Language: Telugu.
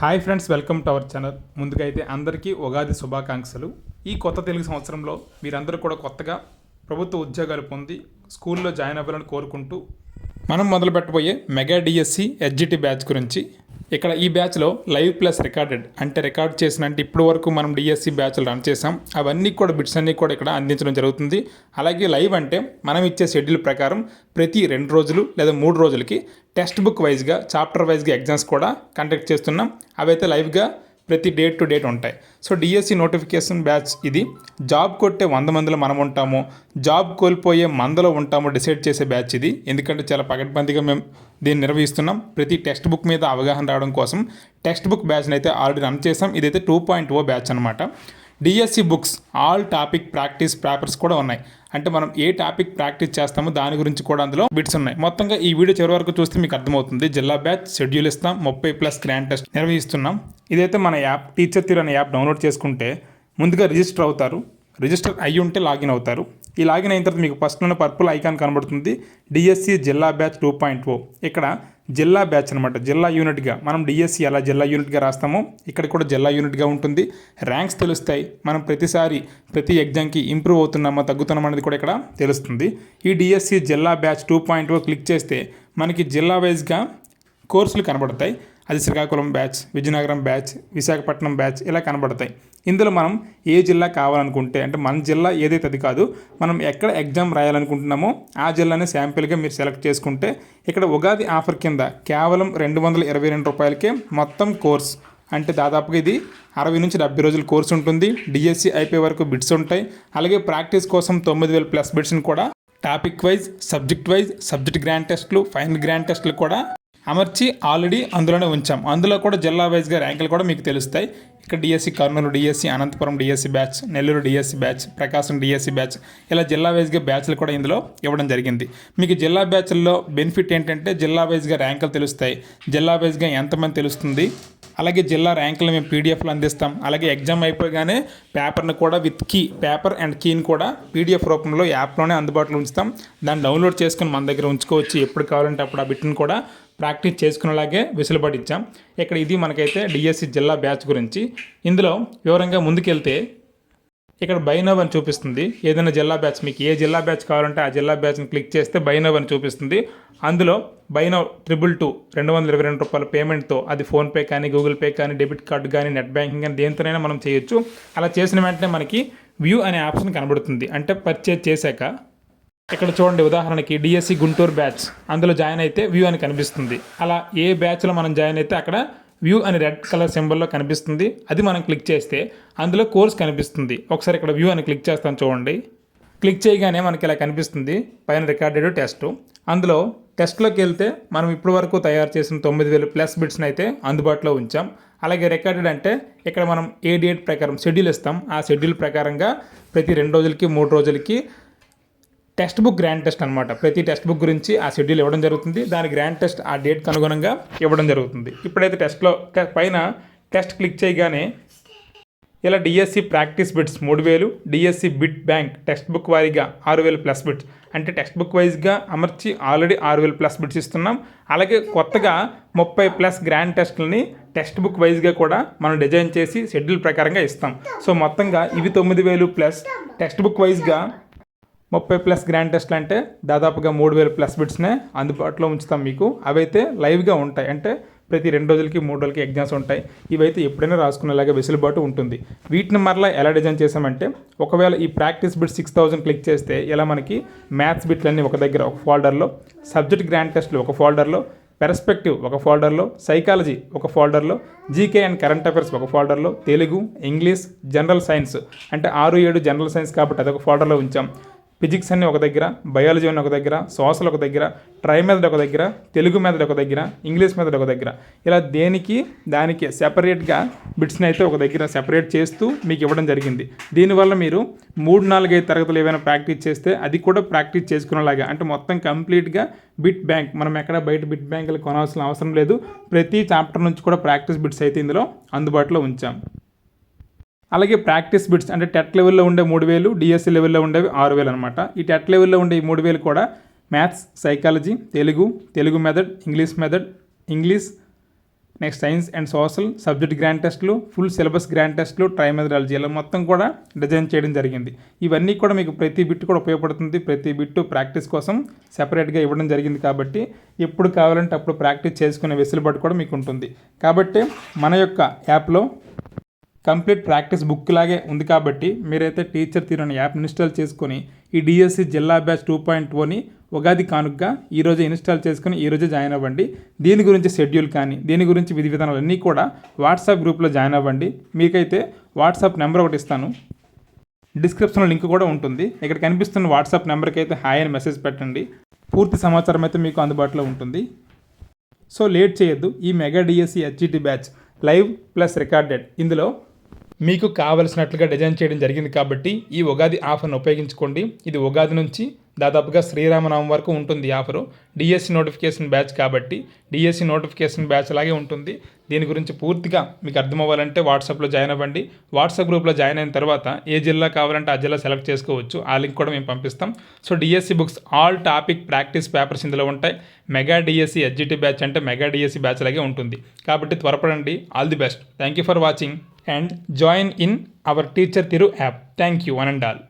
Hi friends welcome to our channel ముందుగా అయితే అందరికీ ఉగాది శుభాకాంక్షలు. ఈ కొత్త తెలుగు సంవత్సరంలో మీరందరూ కూడా కొత్తగా ప్రభుత్వ ఉద్యోగాలు పొంది స్కూల్లో జాయిన్ అవ్వాలని కోరుకుంటూ మనం మొదలు పెట్టబోయే మెగా డిఎస్సి ఎడ్జిటి బ్యాచ్ గురించి ఇక్కడ ఈ బ్యాచ్లో లైవ్ ప్లస్ రికార్డెడ్ అంటే రికార్డ్ చేసిన అంటే ఇప్పటి వరకు మనం డిఎస్సి బ్యాచ్లు రన్ చేసాం. అవన్నీ కూడా బిట్స్ అన్నీ కూడా ఇక్కడ అందించడం జరుగుతుంది. అలాగే లైవ్ అంటే మనం ఇచ్చే షెడ్యూల్ ప్రకారం ప్రతి రెండు రోజులు లేదా మూడు రోజులకి టెక్స్ట్ బుక్ వైజ్గా చాప్టర్ వైజ్గా ఎగ్జామ్స్ కూడా కండక్ట్ చేస్తున్నాం. అవైతే లైవ్గా ప్రతి డేట్ టు డేట్ ఉంటాయి. సో డిఎస్సి నోటిఫికేషన్ బ్యాచ్ ఇది. జాబ్ కొట్టే వంద మందిలో మనం ఉంటాము. జాబ్ కోల్పోయే మందలో ఉంటాము డిసైడ్ చేసే బ్యాచ్ ఇది. ఎందుకంటే చాలా పకడ్బందీగా మేము దీన్ని నిర్వహిస్తున్నాం. ప్రతి టెక్స్ట్ బుక్ మీద అవగాహన రావడం కోసం టెక్స్ట్ బుక్ బ్యాచ్ని అయితే ఆల్రెడీ రన్ చేసాం ఇదైతే టూ పాయింట్ ఓ బ్యాచ్ అనమాట DSC books all topic practice papers కూడా ఉన్నాయి. అంటే మనం ఏ టాపిక్ ప్రాక్టీస్ చేస్తామో దాని గురించి కూడా అందులో బిట్స్ ఉన్నాయి. మొత్తంగా ఈ వీడియో చివరి వరకు చూస్తే మీకు అర్థమవుతుంది. జిల్లా బ్యాచ్ షెడ్యూల్ ఇస్తాం ముప్పై ప్లస్ గ్రాండ్ టెస్ట్ నిర్వహిస్తున్నాం. ఇదైతే మన యాప్ టీచర్ తీరు అనే యాప్ డౌన్లోడ్ చేసుకుంటే ముందుగా రిజిస్టర్ అవుతారు. రిజిస్టర్ అయ్యి ఉంటే లాగిన్ అవుతారు. ఈ లాగిన్ అయిన తర్వాత మీకు ఫస్ట్ పర్పుల్ ఐకాన్ కనబడుతుంది. డిఎస్సి జిల్లా బ్యాచ్ టూ పాయింట్ ఓ. ఇక్కడ జిల్లా బ్యాచ్ అనమాట జిల్లా యూనిట్గా మనం డిఎస్సి ఎలా జిల్లా యూనిట్గా రాస్తామో. ఇక్కడ కూడా జిల్లా యూనిట్గా ఉంటుంది. ర్యాంక్స్ తెలుస్తాయి. మనం ప్రతిసారి ప్రతి ఎగ్జామ్కి ఇంప్రూవ్ అవుతున్నామా తగ్గుతున్నామా అనేది కూడా ఇక్కడ తెలుస్తుంది. ఈ డిఎస్సి జిల్లా batch two point O click చేస్తే మనకి జిల్లా వైజ్గా కోర్సులు కనబడతాయి. అది Srikakulam batch Vizianagaram batch Visakhapatnam batch ఇలా కనబడతాయి. ఇందులో మనం ఏ జిల్లా కావాలనుకుంటే అంటే మన జిల్లా ఏదైతే అది కాదు మనం ఎక్కడ ఎగ్జామ్ రాయాలనుకుంటున్నామో ఆ జిల్లాని శాంపిల్గా మీరు సెలెక్ట్ చేసుకుంటే ఇక్కడ ఉగాది ఆఫర్ కింద కేవలం రెండు వందల ఇరవై రెండు రూపాయలకే మొత్తం కోర్స్ అంటే దాదాపుగా ఇది అరవై నుంచి డెబ్బై రోజుల కోర్స్ ఉంటుంది. డిఎస్సి అయిపోయే వరకు బిట్స్ ఉంటాయి. అలాగే ప్రాక్టీస్ కోసం తొమ్మిది వేల ప్లస్ బిట్స్ని కూడా topic wise subject wise subject grand టెస్ట్లు ఫైనల్ గ్రాండ్ టెస్ట్లు కూడా అమర్చి ఆల్రెడీ అందులోనే ఉంచాం. అందులో కూడా జిల్లా వైజ్గా ర్యాంకులు కూడా మీకు తెలుస్తాయి. ఇక్కడ DSC Kurnool DSC Anantapur DSC batch Nellore DSC batch Prakasam DSC batch ఇలా జిల్లా వైజ్గా బ్యాచ్లు కూడా ఇందులో ఇవ్వడం జరిగింది. మీకు జిల్లా బ్యాచ్ల్లో బెనిఫిట్ ఏంటంటే జిల్లా వైజ్గా ర్యాంకులు తెలుస్తాయి. జిల్లా వైజ్గా ఎంతమంది తెలుస్తుంది? అలాగే జిల్లా ర్యాంకులు మేము పీడిఎఫ్లు అందిస్తాం. అలాగే ఎగ్జామ్ అయిపోగానే పేపర్ని కూడా విత్ కీ పేపర్ అండ్ కీని కూడా పీడిఎఫ్ రూపంలో యాప్లోనే అందుబాటులో ఉంచుతాం. దాన్ని డౌన్లోడ్ చేసుకుని మన దగ్గర ఉంచుకోవచ్చు. ఎప్పుడు కావాలంటే అప్పుడు ఆ బిట్ని కూడా ప్రాక్టీస్ చేసుకునేలాగే వెసులుబాటు ఇచ్చాం. ఇక్కడ ఇది మనకైతే డిఎస్సి జిల్లా బ్యాచ్ గురించి. ఇందులో వివరంగా ముందుకెళ్తే ఇక్కడ బైనవ్ అని చూపిస్తుంది. ఏదైనా జిల్లా బ్యాచ్ మీకు ఏ జిల్లా బ్యాచ్ కావాలంటే ఆ జిల్లా బ్యాచ్ని క్లిక్ చేస్తే బైనవ్ అని చూపిస్తుంది. అందులో బైనవ్ ట్రిపుల్ టూ రెండు వందల ఇరవై రెండు రూపాయల పేమెంట్తో అది ఫోన్పే కానీ గూగుల్ పే కానీ డెబిట్ కార్డు కానీ నెట్ బ్యాంకింగ్ కానీ దేంతోనైనా మనం చేయొచ్చు. అలా చేసిన వెంటనే మనకి వ్యూ అనే ఆప్షన్ కనబడుతుంది. అంటే పర్చేజ్ చేశాక ఇక్కడ చూడండి ఉదాహరణకి డిఎస్సి గుంటూరు బ్యాచ్. అందులో జాయిన్ అయితే వ్యూ అని కనిపిస్తుంది. అలా ఏ బ్యాచ్లో మనం జాయిన్ అయితే అక్కడ వ్యూ అని రెడ్ కలర్ సింబల్లో కనిపిస్తుంది. అది మనం క్లిక్ చేస్తే అందులో కోర్స్ కనిపిస్తుంది. ఒకసారి ఇక్కడ వ్యూ అని క్లిక్ చేస్తాను చూడండి. క్లిక్ చేయగానే మనకి ఇలా కనిపిస్తుంది. పైన రికార్డెడ్ టెస్ట్. అందులో టెస్ట్లోకి వెళ్తే మనం ఇప్పటి వరకు తయారు చేసిన తొమ్మిది వేలు ప్లస్ బిట్స్ని అయితే అందుబాటులో ఉంచాం. అలాగే రికార్డెడ్ అంటే ఇక్కడ మనం ఏ డేట్ ప్రకారం షెడ్యూల్ ఇస్తాం. ఆ షెడ్యూల్ ప్రకారంగా ప్రతి రెండు రోజులకి మూడు రోజులకి టెక్స్ట్ బుక్ గ్రాండ్ టెస్ట్ అనమాట ప్రతి టెక్స్ట్ బుక్ గురించి ఆ షెడ్యూల్ ఇవ్వడం జరుగుతుంది. దాని గ్రాండ్ టెస్ట్ ఆ డేట్కి అనుగుణంగా ఇవ్వడం జరుగుతుంది. ఇప్పుడైతే టెస్ట్లో పైన టెస్ట్ క్లిక్ చేయగానే ఇలా డిఎస్సి ప్రాక్టీస్ బిట్స్ మూడు వేలు DSC bit bank text book వారీగా ఆరు వేలు ప్లస్ బిట్స్. అంటే టెక్స్ట్ బుక్ వైజ్గా అమర్చి ఆల్రెడీ ఆరు వేలు ప్లస్ బిట్స్ ఇస్తున్నాం. అలాగే కొత్తగా ముప్పై ప్లస్ గ్రాండ్ టెస్ట్లని టెక్స్ట్ బుక్ వైజ్గా కూడా మనం డిజైన్ చేసి షెడ్యూల్ ప్రకారంగా ఇస్తాం. సో మొత్తంగా ఇవి తొమ్మిది వేలు ప్లస్ టెక్స్ట్ బుక్ వైజ్గా ముప్పై ప్లస్ గ్రాండ్ టెస్ట్లు అంటే దాదాపుగా మూడు వేల ప్లస్ బిట్స్నే అందుబాటులో ఉంచుతాం మీకు. అవైతే లైవ్గా ఉంటాయి. అంటే ప్రతి రెండు రోజులకి మూడు రోజులకి ఎగ్జామ్స్ ఉంటాయి. ఇవైతే ఎప్పుడైనా రాసుకునేలాగా వెసులుబాటు ఉంటుంది. వీటిని మరలా ఎలా డిజైన్ చేసామంటే ఒకవేళ ఈ practice bit six thousand click చేస్తే ఇలా మనకి మ్యాథ్స్ బిట్లన్నీ ఒక దగ్గర ఒక ఫోల్డర్లో సబ్జెక్ట్ గ్రాండ్ టెస్ట్లు ఒక ఫోల్డర్లో పెర్స్పెక్టివ్ ఒక ఫోల్డర్లో సైకాలజీ ఒక ఫోల్డర్లో జీకే అండ్ కరెంట్ అఫైర్స్ ఒక ఫోల్డర్లో తెలుగు ఇంగ్లీష్ జనరల్ సైన్స్ అంటే ఆరు ఏడు జనరల్ సైన్స్ కాబట్టి అదొక ఫోల్డర్లో ఉంచాం. ఫిజిక్స్ అన్ని ఒక దగ్గర బయాలజీ అని ఒక దగ్గర సోషల్ ఒక దగ్గర ట్రై మెథడ్ ఒక దగ్గర తెలుగు మెథడ్ ఒక దగ్గర ఇంగ్లీష్ మెథడ్ ఒక దగ్గర. ఇలా దేనికి దానికి సెపరేట్గా బిట్స్ని అయితే ఒక దగ్గర సెపరేట్ చేస్తూ మీకు ఇవ్వడం జరిగింది. దీనివల్ల మీరు మూడు నాలుగైదు తరగతులు ఏమైనా ప్రాక్టీస్ చేస్తే అది కూడా ప్రాక్టీస్ చేసుకునేలాగా అంటే మొత్తం కంప్లీట్గా బిట్ బ్యాంక్ మనం ఎక్కడ బయట బిట్ బ్యాంకులు కొనాల్సిన అవసరం లేదు. ప్రతి చాప్టర్ నుంచి కూడా ప్రాక్టీస్ బిట్స్ అయితే ఇందులో అందుబాటులో ఉంచాం. అలాగే ప్రాక్టీస్ బిట్స్ అంటే టెట్ లెవెల్లో ఉండే మూడు వేలు డిఎస్సి లెవెల్లో ఉండేవి ఆరు వేలు అనమాట ఈ టెట్ లెవెల్లో ఉండే ఈ మూడు వేలు కూడా maths psychology Telugu Telugu method English method English next science and social subject grand tests full syllabus grand tests ట్రైమెథడాలజీ ఇలా మొత్తం కూడా డిజైన్ చేయడం జరిగింది. ఇవన్నీ కూడా మీకు ప్రతి బిట్ కూడా ఉపయోగపడుతుంది. ప్రతి బిట్టు ప్రాక్టీస్ కోసం సెపరేట్గా ఇవ్వడం జరిగింది కాబట్టి ఎప్పుడు కావాలంటే అప్పుడు ప్రాక్టీస్ చేసుకునే వెసులుబాటు కూడా మీకు ఉంటుంది. కాబట్టి మన యొక్క యాప్లో కంప్లీట్ ప్రాక్టీస్ బుక్ లాగే ఉంది కాబట్టి మీరైతే టీచర్ తీరని యాప్ ఇన్స్టాల్ చేసుకొని ఈ డిఎస్సి జిల్లా బ్యాచ్ టూ పాయింట్ ఓని ఉగాది కానుకగా ఈరోజు ఇన్స్టాల్ చేసుకుని ఈరోజే జాయిన్ అవ్వండి. దీని గురించి షెడ్యూల్ కానీ దీని గురించి విధి విధానాలు అన్నీ కూడా వాట్సాప్ గ్రూప్లో జాయిన్ అవ్వండి. మీకైతే వాట్సాప్ నెంబర్ ఒకటి ఇస్తాను. డిస్క్రిప్షన్లో లింక్ కూడా ఉంటుంది. ఇక్కడ కనిపిస్తున్న వాట్సాప్ నెంబర్కి అయితే హాయ్ అని మెసేజ్ పెట్టండి. పూర్తి సమాచారం అయితే మీకు అందుబాటులో ఉంటుంది. సో లేట్ చేయొద్దు. ఈ mega DSC HGT batch live plus recorded. ఇందులో మీకు కావలసినట్లుగా డిజైన్ చేయడం జరిగింది కాబట్టి ఈ ఉగాది ఆఫర్ను ఉపయోగించుకోండి. ఇది ఉగాది నుంచి దాదాపుగా శ్రీరామనవం వరకు ఉంటుంది ఆఫరు. డిఎస్సి నోటిఫికేషన్ బ్యాచ్ కాబట్టి డిఎస్సి నోటిఫికేషన్ బ్యాచ్ లాగే ఉంటుంది. దీని గురించి పూర్తిగా మీకు అర్థమవ్వాలంటే వాట్సాప్లో జాయిన్ అవ్వండి. వాట్సాప్ గ్రూప్లో జాయిన్ అయిన తర్వాత ఏ జిల్లా కావాలంటే ఆ జిల్లా సెలెక్ట్ చేసుకోవచ్చు. ఆ లింక్ కూడా మేము పంపిస్తాం. So DSC books all topic practice papers ఇందులో ఉంటాయి. మెగా డిఎస్సి హెచ్జిటి బ్యాచ్ అంటే మెగా డిఎస్సి బ్యాచ్ లాగే ఉంటుంది. కాబట్టి త్వరపడండి. All the best. Thank you for watching. and join in our Teacher Thiru app. Thank you, one and all.